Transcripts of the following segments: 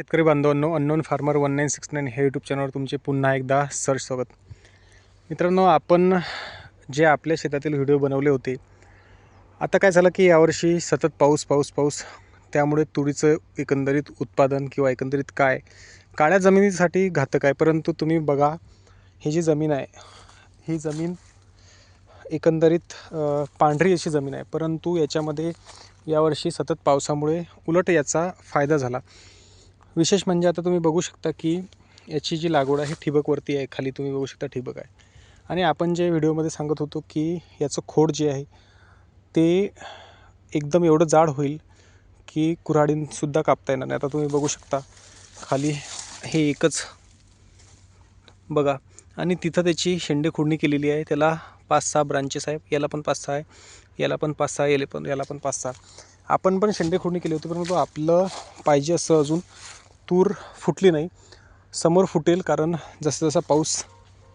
शेतकरी बांधवांनो unknown farmer one nine six nine हे यूट्यूब चॅनलवर तुमचे पुन्हा एकदा सर्च स्वागत. मित्रांनो आपण जे आपल्या शेतातील व्हिडिओ बनवले होते आता काय झालं की यावर्षी सतत पाऊस पाऊस पाऊस त्यामुळे तुरीचं एकंदरीत उत्पादन किंवा एकंदरीत काय काळ्या जमिनीसाठी घातक आहे परंतु तुम्ही बघा ही जी जमीन आहे ही जमीन एकंदरीत पांढरी अशी जमीन आहे परंतु याच्यामध्ये यावर्षी सतत पावसामुळे उलट याचा फायदा झाला. विशेष म्हणजे आता तुम्ही बघू शकता की याची जी लागवड आहे ठिबकवरती आहे खाली तुम्ही बघू शकता ठिबक आहे. आणि आपण जे व्हिडिओमध्ये सांगत होतो की याचं खोड जे आहे ते एकदम एवढं जाड होईल की कुऱ्हाडीनसुद्धा कापता येणार नाही. आता तुम्ही बघू शकता खाली हे एकच बघा. आणि तिथं त्याची शेंडे खुडणी केलेली आहे. त्याला पाच सहा ब्रांचेस आहे याला पण पाच सहा आहे. याला पण पाच सहा याला पण याला पण पाच सहा. आपण पण शेंडे खुडणी केली होती परंतु आपलं पाहिजे असं अजून तूर फुटली नाही समोर फुटेल कारण जसं जसा पाऊस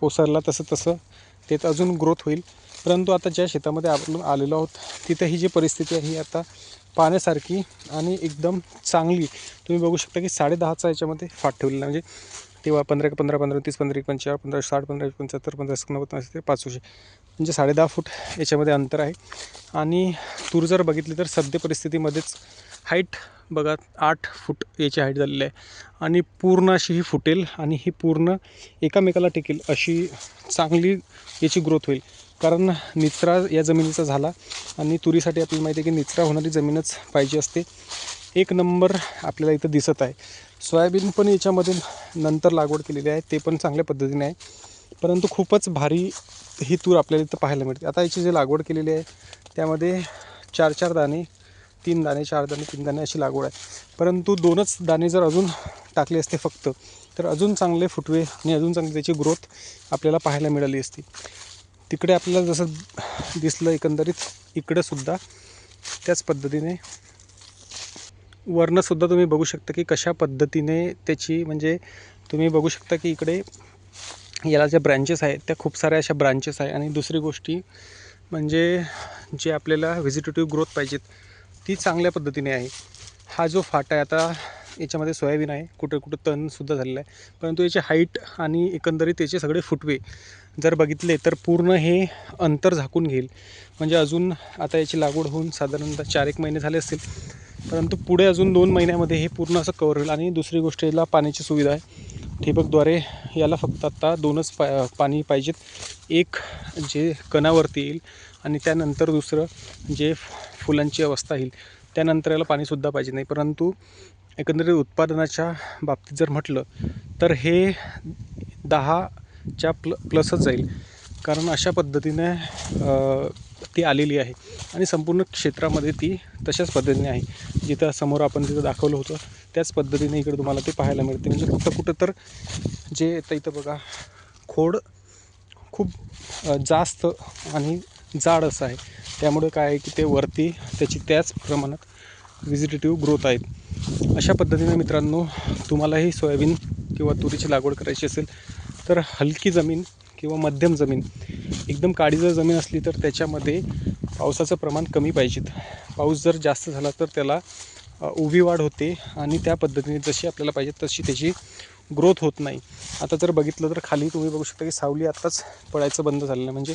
ओसरला तसं तसं त्यात अजून ग्रोथ होईल. परंतु आता ज्या शेतामध्ये आपण आलेलो आहोत तिथं ही जी परिस्थिती आहे ही आता पाण्यासारखी आणि एकदम चांगली तुम्ही बघू शकता की साडेदहाचा याच्यामध्ये फाट ठेवलेला म्हणजे तेव्हा पंधरा एक पंधरा पंधरा तीस पंधरा एक पंचावन्न पंधरा साठ पंधरा एक पंच्याहत्तर पंधरा नव्वद ते पाचशे. म्हणजे साडेदहा फूट याच्यामध्ये अंतर आहे. आणि तूर जर बघितली तर सद्य परिस्थितीमध्येच हाईट बघा आठ फूट याची हाईट झालेली आहे. आणि पूर्ण अशी ही फुटेल आणि ही पूर्ण एकामेकाला टेकेल अशी चांगली याची ग्रोथ होईल. कारण निचरा या जमिनीचा झाला आणि तुरीसाठी आपल्याला माहिती आहे की निचरा होणारी जमीनच पाहिजे असते. एक नंबर आपल्याला इथं दिसत आहे. सोयाबीन पण याच्यामध्ये नंतर लागवड केलेली आहे. ते पण चांगल्या पद्धतीने आहे. परंतु खूपच भारी ही तूर आपल्याला इथं पाहायला मिळते. आता याची जी लागवड केलेली आहे त्यामध्ये चार चार दाणे तीन दाणे चार दाणे तीन दाणे अशी लागवड आहे. परंतु दोनच दाणे जर अजून टाकले असते फक्त तर अजून चांगले फुटवे आणि अजून चांगली त्याची ग्रोथ आपल्याला पाहायला मिळाली असती. तिकडे आपल्याला जसं दिसलं एकंदरीत इकडंसुद्धा त्याच पद्धतीने. वरनंसुद्धा तुम्ही बघू शकता की कशा पद्धतीने त्याची म्हणजे तुम्ही बघू शकता की इकडे याला ज्या ब्रँचेस आहेत त्या खूप साऱ्या अशा ब्रांचेस आहे. आणि दुसरी गोष्टी म्हणजे जे आपल्याला व्हिजिटेटिव्ह ग्रोथ पाहिजेत ती चांगल्या पद्धतीने आहे. हा जो फाटा आहे आता याच्यामध्ये सोयाबीन आहे. कुठं कुठं तणसुद्धा झालेलं आहे. परंतु याची हाईट आणि एकंदरीत त्याचे सगळे फुटवे जर बघितले तर पूर्ण हे अंतर झाकून घेईल. म्हणजे अजून आता याची लागवड होऊन साधारणतः चार एक महिने झाले असतील. परंतु पुढे अजून दोन महिन्यामध्ये हे पूर्ण असं कवर होईल. आणि दुसरी गोष्ट याला पाण्याची सुविधा आहे. ठिबकद्वारे याला फक्त आत्ता दोनच पा पाणी पाहिजेत. एक जे कणावरती येईल आणि त्यानंतर दुसरं जे फुलांची अवस्था येईल त्यानंतर याला पाणीसुद्धा पाहिजे नाही. परंतु एकंदरीत उत्पादनाच्या बाबतीत जर म्हटलं तर हे दहाच्या प्ल प्लसच जाईल. कारण अशा पद्धतीने ती आलेली आहे. आणि संपूर्ण क्षेत्रामध्ये ती तशाच पद्धतीने आहे. जिथं समोर आपण तिथं दाखवलं होतं त्याच पद्धतीने इकडे तुम्हाला ते पाहायला मिळते. म्हणजे कुठं कुठं तर जे येतं इथं बघा खोड खूप जास्त आणि जाड असं आहे. त्यामुळे काय आहे की ते वरती त्याची त्याच प्रमाणात व्हिजिटेटिव्ह ग्रोथ आहेत. अशा पद्धतीने मित्रांनो तुम्हालाही सोयाबीन किंवा तुरीची लागवड करायची असेल तर हलकी जमीन किंवा मध्यम जमीन एकदम काळी जर जमीन असली तर त्याच्यामध्ये पावसाचं प्रमाण कमी पाहिजेत. पाऊस जर जास्त झाला तर त्याला उभी वाढ होते आणि त्या पद्धतीने जशी आपल्याला पाहिजे तशी त्याची ग्रोथ होत नाही. आता जर बघितलं तर खाली तुम्ही बघू शकता की सावली आत्ताच पडायचं बंद झालेलं आहे. म्हणजे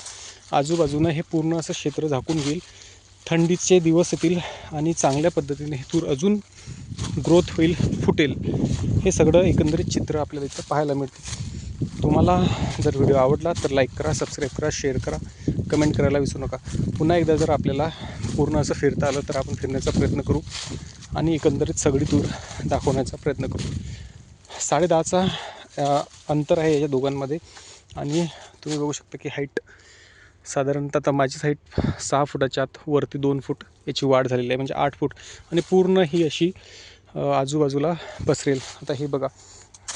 आजूबाजूनं हे पूर्ण असं क्षेत्र झाकून घेईल. थंडीचे दिवस येतील आणि चांगल्या पद्धतीने हे तूर अजून ग्रोथ होईल फुटेल. हे सगळं एकंदरीत चित्र आपल्याला इथं पाहायला मिळते तुम्हाला जर व्हिडिओ आवडला तर लाईक करा सबस्क्राईब करा शेअर करा. कमेंट करायला विसरू नका. पुन्हा एकदा जर आपल्याला पूर्ण असं फिरता आलं तर आपण फिरण्याचा प्रयत्न करू आणि एकंदरीत सगळी तूर दाखवण्याचा प्रयत्न करू. साडेदहाचा अंतर आहे या दोघांमध्ये. आणि तुम्ही बघू शकता की हाईट साधारणतः आता माझीच हाईट सहा फुटाच्या आत वरती दोन फूट याची वाढ झालेली आहे म्हणजे आठ फूट. आणि पूर्ण ही अशी आजूबाजूला पसरेल. आता हे बघा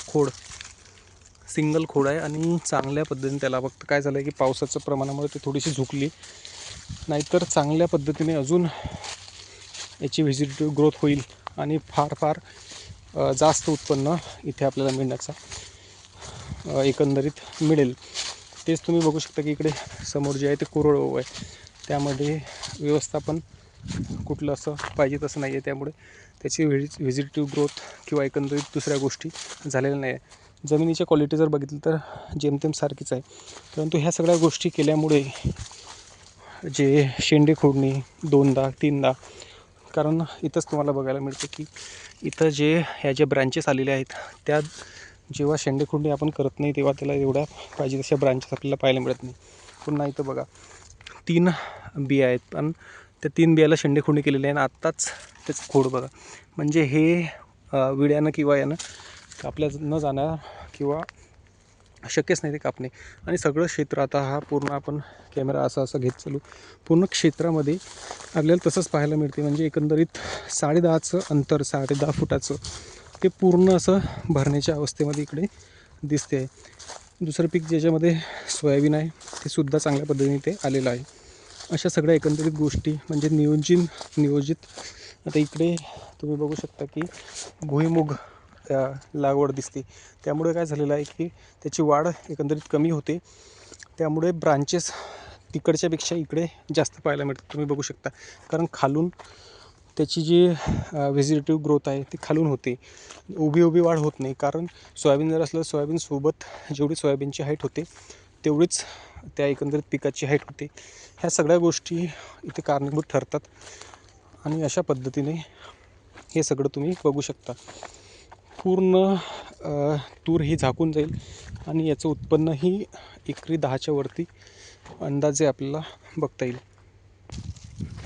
खोड. सिंगल खोड आहे आणि चांगल्या पद्धतीने त्याला फक्त काय झालं आहे की पावसाच्या प्रमाणामुळे ते थोडीशी झुकली. नाहीतर चांगल्या पद्धतीने अजून याची व्हेजिटेटिव्ह ग्रोथ होईल आणि फार फार जास्त उत्पन्न इथे आपल्याला मिळण्याचा एकंदरीत मिळेल. तेच तुम्ही बघू शकता की इकडे समोर जे आहे ते कोरडवाहू आहे. त्यामध्ये व्यवस्थापन कुठलं असं पाहिजे तसं नाही आहे त्यामुळे त्याची व्हिजि व्हिजिटिव्ह ग्रोथ किंवा एकंदरीत दुसऱ्या गोष्टी झालेल्या नाही आहे जमिनीच्या क्वालिटी जर बघितली तर जेमतेम सारखीच आहे. परंतु ह्या सगळ्या गोष्टी केल्यामुळे जे शेंडे खोडणी दोनदा तीनदा कारण इथंच तुम्हाला बघायला मिळतं की इथं जे ह्या ज्या ब्रँचेस आलेल्या आहेत त्या जेव्हा शेंडेखुंडी आपण करत नाही तेव्हा त्याला एवढ्या पाहिजे तशा ब्रँचेस आपल्याला पाहायला मिळत नाही. पुन्हा इथं बघा तीन बिया आहेत पण त्या तीन बियाला शेंडेखुंडी केलेली आहे आणि आत्ताच त्याचं खोड बघा. म्हणजे हे विड्यानं किंवा यानं आपल्या न जाणार किंवा शक्यच नाही ते कापणे. आणि सगळं क्षेत्र आता हा पूर्ण आपण कॅमेरा असा असा घेत चालू. पूर्ण क्षेत्रामध्ये आपल्याला तसंच पाहायला मिळते. म्हणजे एकंदरीत साडेदहाचं अंतर साडे दहा फुटाचं ते पूर्ण असं भरण्याच्या अवस्थेमध्ये इकडे दिसते आहे. दुसरं पीक ज्याच्यामध्ये सोयाबीन आहे ते सुद्धा चांगल्या पद्धतीने ते आलेलं आहे. अशा सगळ्या एकंदरीत गोष्टी म्हणजे नियोजित नियोजित. आता इकडे तुम्ही बघू शकता की भुईमुग त्या लागवड दिसते. त्यामुळे काय झालेलं आहे की त्याची वाढ एकंदरीत कमी होते. त्यामुळे ब्रांचेस तिकडच्यापेक्षा इकडे जास्त पाहायला मिळतात. तुम्ही बघू शकता. कारण खालून त्याची जी व्हेजिटेटिव्ह ग्रोथ आहे ती खालून होते. उभी उभी वाढ होत नाही. कारण सोयाबीन जर असलं सोयाबीनसोबत जेवढी सोयाबीनची हाईट होते तेवढीच त्या एकंदरीत पिकाची हाईट होते. ह्या सगळ्या गोष्टी इथे कारणीभूत ठरतात. आणि अशा पद्धतीने हे सगळं तुम्ही बघू शकता. पूर्ण तूर ही झाकून जाईल आणि याचं उत्पन्नही एकरी दहाच्या वरती अंदाजे आपल्याला बघता येईल.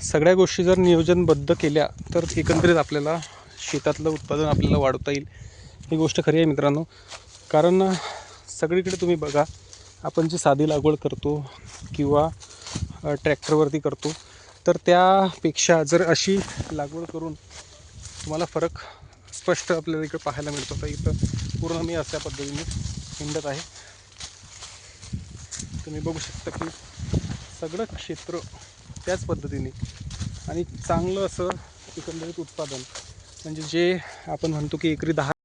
सगळ्या गोष्टी जर नियोजनबद्ध केल्या तर एकंदरीत आपल्याला शेतातलं उत्पादन आपल्याला वाढवता येईल. ही गोष्ट खरी आहे मित्रांनो. कारण सगळीकडे तुम्ही बघा आपण जी साधी लागवड करतो किंवा ट्रॅक्टरवरती करतो तर त्यापेक्षा जर अशी लागवड करून तुम्हाला फरक स्पष्ट आपल्याला इकडे पाहायला मिळतो. तर इथं पूर्ण मी अशा पद्धतीने हिंडत आहे. तुम्ही बघू शकता की सगळं क्षेत्र त्याच पद्धतीने आणि चांगलं असं एकंदरीत उत्पादन. म्हणजे जे आपण म्हणतो की एकरी दहा